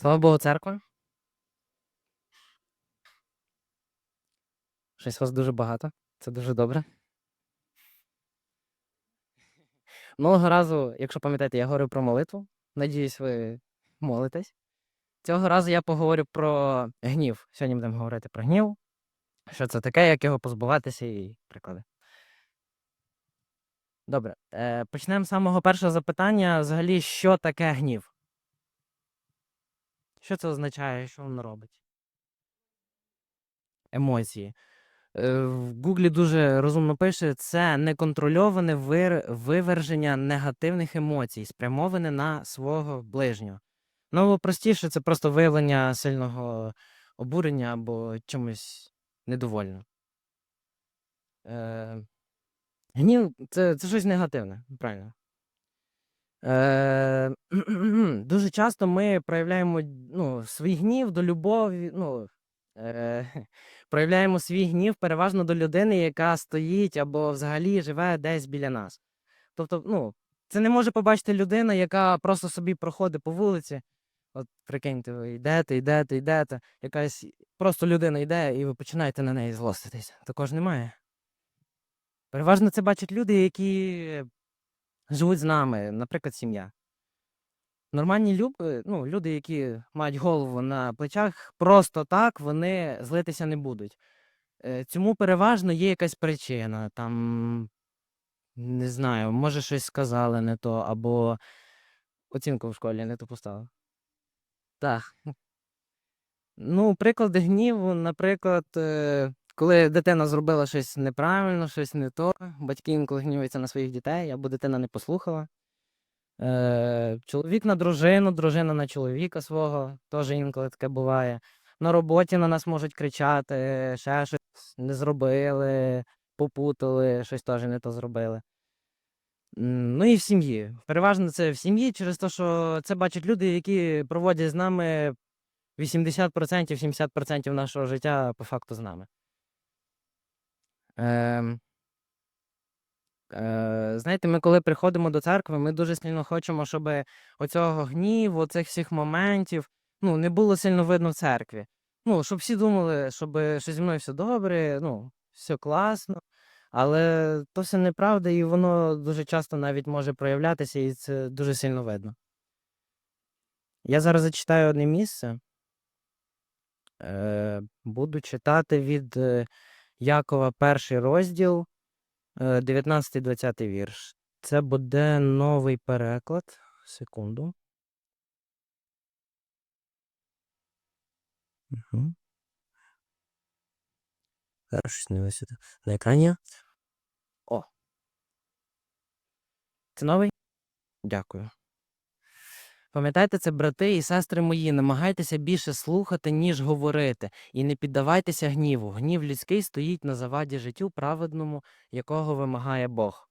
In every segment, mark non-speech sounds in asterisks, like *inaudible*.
Слава Богу, церква. Щось вас дуже багато. Це дуже добре. Минулого разу, якщо пам'ятаєте, я говорив про молитву. Надіюсь, ви молитесь. Цього разу я поговорю про гнів. Сьогодні будемо говорити про гнів. Що це таке, як його позбуватися і приклади. Добре. Е, почнемо з самого першого запитання. Взагалі, що таке гнів? Що це означає, що воно робить? Емоції. Е, В Гуглі дуже розумно пише, це неконтрольоване вир... виверження негативних емоцій, спрямоване на свого ближнього. Ну, простіше, це просто виявлення сильного обурення або чимось недовольним. Е... Гнів це, це щось негативне, правильно. Е, *clears throat* дуже часто ми проявляємо ну, свій гнів до любові. Ну, е, *laughs* проявляємо свій гнів переважно до людини, яка стоїть або взагалі живе десь біля нас. Тобто, ну, це не може побачити людина, яка просто собі проходить по вулиці. От прикиньте, ви йдете, йдете, йдете, якась просто людина йде, і ви починаєте на неї злоститись. Також немає. Переважно це бачать люди, які живуть з нами, наприклад, сім'я. Нормальні люб... е, ну, люди, які мають голову на плечах, просто так вони злитися не будуть. Е, Цьому переважно є якась причина. Там, не знаю, може щось сказали не то, або оцінку в школі не то поставив. Так. Ну, приклади гніву, наприклад, е, коли дитина зробила щось неправильно, щось не то, батьки інколи гніваються на своїх дітей, або дитина не послухала. Е, чоловік на дружину, дружина на чоловіка свого, теж інколи таке буває. На роботі на нас можуть кричати, ще щось не зробили, попутали, щось теж не то зробили. Ну і в сім'ї. Переважно це в сім'ї через те, що це бачать люди, які проводять з нами 80%, 70% нашого життя по факту з нами. Ем, е, знаєте, ми коли приходимо до церкви, ми дуже сильно хочемо, щоб оцього гніву, оцих всіх моментів, ну, не було сильно видно в церкві. Ну, щоб всі думали, щоб що зі мною все добре, ну, все класно. Але то все неправда, і воно дуже часто навіть може проявлятися, і це дуже сильно видно. Я зараз зачитаю одне місце. Е, буду читати від е, Якова перший розділ, е, 19-20 вірш. Це буде новий переклад. Секунду. Угу. Зараз щось не висвітло. На екрані. О. Це новий? Дякую. Пам'ятайте це, брати і сестри мої, намагайтеся більше слухати, ніж говорити, і не піддавайтеся гніву. Гнів людський стоїть на заваді життю праведному, якого вимагає Бог.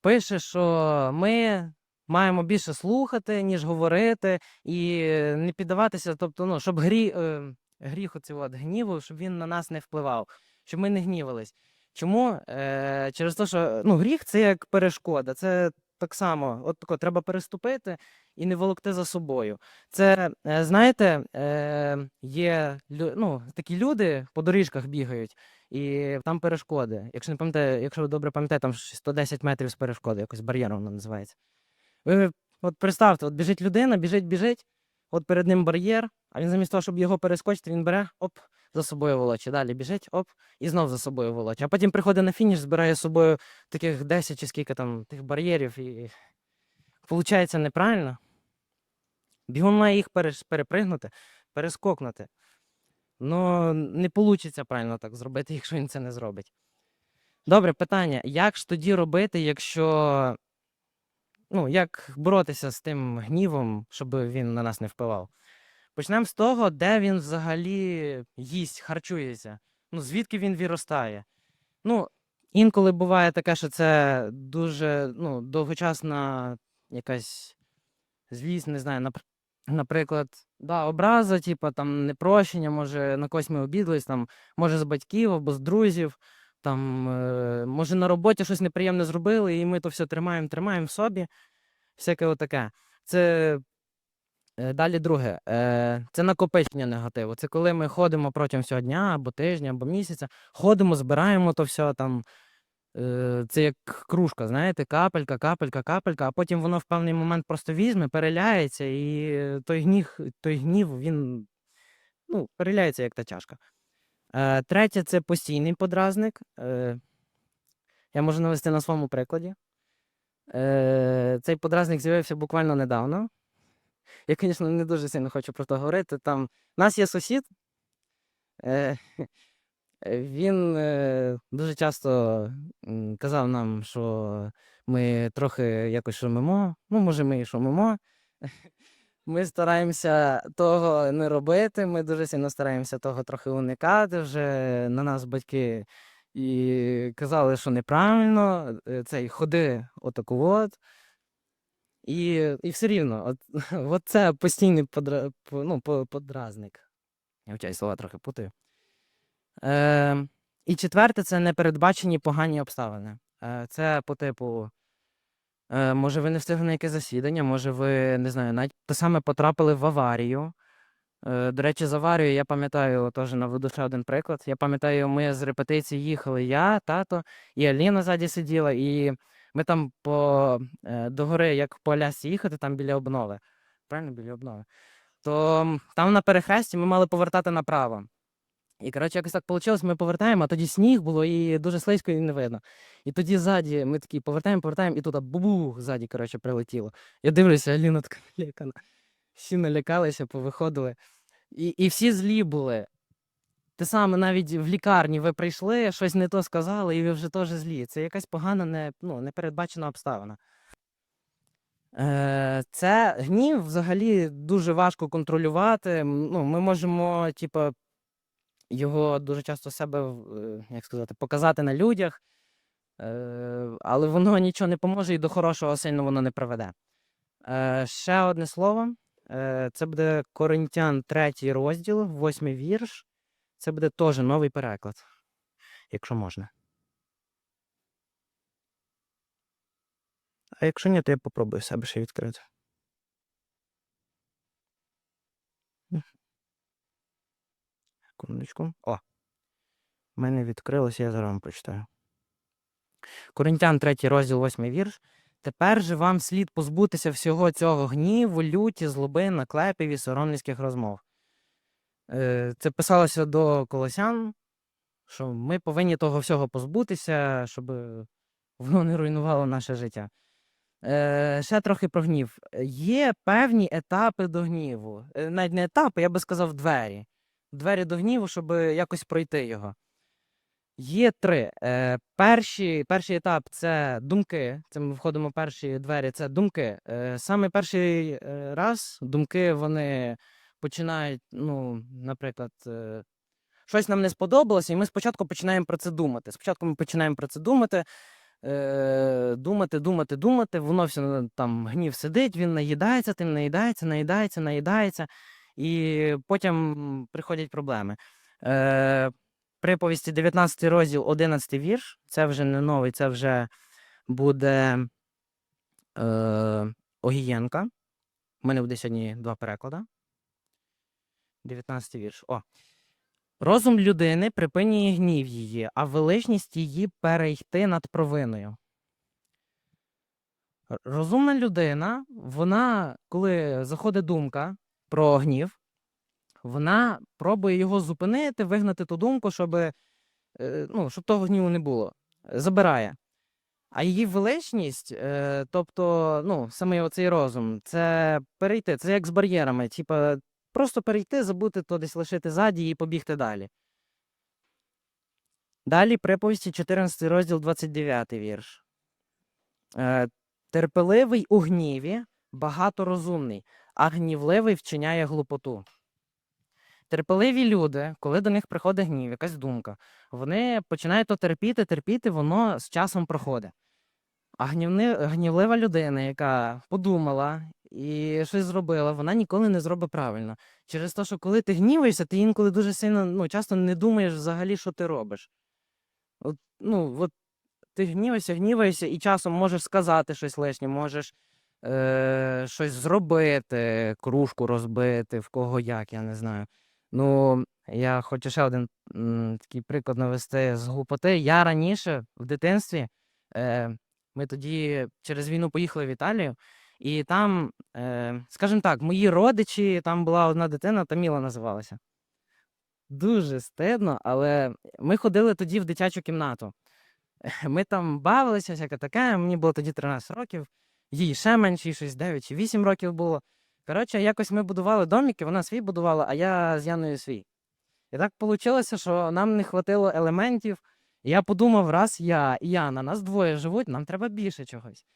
Пише, що ми маємо більше слухати, ніж говорити, і не піддаватися, тобто, ну, щоб грі, е, гріх оцього от гніву, щоб він на нас не впливав, щоб ми не гнівались. Чому? Е, через те, що ну, гріх це як перешкода. Це так само, от тако, треба переступити і не волокти за собою. Це, е, знаєте, е, є ну, такі люди по доріжках бігають, і там перешкоди. Якщо не пам'ятаю, якщо ви добре пам'ятаєте, там 110 метрів з перешкоди, якось бар'єром воно називається. Ви от представте, от біжить людина, біжить, біжить, от перед ним бар'єр, а він замість того, щоб його перескочити, він бере, оп, за собою волоче. Далі біжить, оп, і знов за собою волоче. А потім приходить на фініш, збирає з собою таких 10 чи скільки там тих бар'єрів, і виходить неправильно. Бігун має їх перепригнути, перескокнути. Ну, не вийде правильно так зробити, *laughs* якщо він це не зробить. Добре, питання: як ж тоді робити, якщо. Ну, як боротися з тим гнівом, щоб він на нас не впливав? Почнемо з того, де він взагалі їсть, харчується. Ну, звідки він виростає. Ну, інколи буває таке, що це дуже ну, довгочасна якась злість, не знаю, наприклад, да, образа, типу, там непрощення, може на когось ми обідались, там, може з батьків або з друзів, там, е, може на роботі щось неприємне зробили, і ми то все тримаємо, тримаємо в собі. Всяке отаке. Це Е, Далі друге, е, це накопичення негативу. Це коли ми ходимо протягом всього дня або тижня, або місяця, ходимо, збираємо то все там. е, Це як кружка, знаєте, капелька, капелька, капелька, а потім воно в певний момент просто візьме, переляється, і той гнів, той гнів він ну, переляється, як та чашка. Е, Третє це постійний подразник. Е, Я можу навести на своєму прикладі. Е, Цей подразник з'явився буквально недавно. Я, звісно, не дуже сильно хочу про це говорити. Там у нас є сусід. Він дуже часто казав нам, що ми трохи якось шумимо. Ну, може, ми і шумимо. Ми стараємося того не робити. Ми дуже сильно стараємося того трохи уникати. Вже на нас батьки і казали, що неправильно, е, цей ходи отаку от. І, і все рівно, от, *laughs* от це постійний подра, ну, подразник. Я вчаю слова трохи путаю. Е, і четверте це непередбачені погані обставини. Е, це по типу. Е, може, ви не встигли на яке засідання, може, ви не знаю, навіть те саме потрапили в аварію. Е, до речі, з аварією я пам'ятаю, теж наведу ще один приклад. Я пам'ятаю, ми з репетиції їхали я, тато і Аліна ззаді сиділа, і ми там по е, до гори, як по Алясці їхати, там біля обнови. Правильно, біля обнови. То там на перехресті ми мали повертати направо. І, коротше, якось так вийшло, ми повертаємо, а тоді сніг було і дуже слизько і не видно. І тоді ззаді ми такі повертаємо, повертаємо, і тут бубух ззаді, коротше, прилетіло. Я дивлюся, Аліна така *laughs* налякана. Всі налякалися, повиходили. І, і всі злі були. Те саме навіть в лікарні ви прийшли, щось не то сказали, і ви вже теж злі. Це якась погана, не, ну, непередбачена обставина. Е, це гнів взагалі дуже важко контролювати. Ну, ми можемо, типу, його дуже часто себе, е, як сказати, показати на людях, е, але воно нічого не поможе і до хорошого сильно воно не приведе. Е, ще одне слово. Це буде Коринтян, третій розділ, восьмий вірш. Це буде теж новий переклад, якщо можна. А якщо ні, то я попробую себе ще відкрити. Секундочку. О. В мене відкрилося, я зараз вам прочитаю. Коринтян, 3 розділ, 8 вірш. Тепер же вам слід позбутися всього цього гніву, люті, злоби, наклепів і соромницьких розмов. Е, Це писалося до колосян, що ми повинні того всього позбутися, щоб воно не руйнувало наше життя. Е, ще трохи про гнів. Є певні етапи до гніву. Е, Навіть не етапи, я би сказав, двері. Двері до гніву, щоб якось пройти його. Є три. Е, перші, перший етап це думки. Це ми входимо в перші двері, це думки. Е, саме перший е, раз думки вони починають, ну, наприклад, е, щось нам не сподобалося, і ми спочатку починаємо про це думати. Спочатку ми починаємо про це думати, е, думати, думати, думати. Воно все там гнів сидить, він наїдається, тим наїдається, наїдається, наїдається, і потім приходять проблеми. Е, приповісті 19 розділ, 11 вірш. Це вже не новий, це вже буде е, Огієнка. У мене буде сьогодні два переклади. 19 вірш. О. Розум людини припинює гнів її, а величність її перейти над провиною. Розумна людина, вона, коли заходить думка про гнів, вона пробує його зупинити, вигнати ту думку, щоб, е, ну, щоб того гніву не було. Забирає. А її величність, е, тобто, ну, саме оцей розум, це перейти, це як з бар'єрами. Типа, просто перейти, забути то десь лишити ззаді і побігти далі. Далі приповісті 14 розділ 29 вірш. Е, терпеливий у гніві, багаторозумний, а гнівливий вчиняє глупоту. Терпеливі люди, коли до них приходить гнів, якась думка, вони починають то терпіти, терпіти, воно з часом проходить. А гнівни, гнівлива людина, яка подумала і щось зробила, вона ніколи не зробить правильно. Через те, що коли ти гніваєшся, ти інколи дуже сильно, ну, часто не думаєш взагалі, що ти робиш. От, ну, от ти гніваєшся, гніваєшся, і часом можеш сказати щось лишнє, можеш е, щось зробити, кружку розбити, в кого як, я не знаю. Ну, я хочу ще один такий приклад навести з глупоти. Я раніше в дитинстві, е, ми тоді через війну поїхали в Італію, і там, е, скажімо так, мої родичі, там була одна дитина, Таміла називалася. Дуже стидно, але ми ходили тоді в дитячу кімнату. Ми там бавилися, всяке таке. Мені було тоді 13 років, їй ще менше, щось 9 чи 8 років було. Коротше, якось ми будували домики, вона свій будувала, а я з Яною свій. І так вийшло, що нам не вистачило елементів. Я подумав, раз я і Яна, нас двоє живуть, нам треба більше чогось.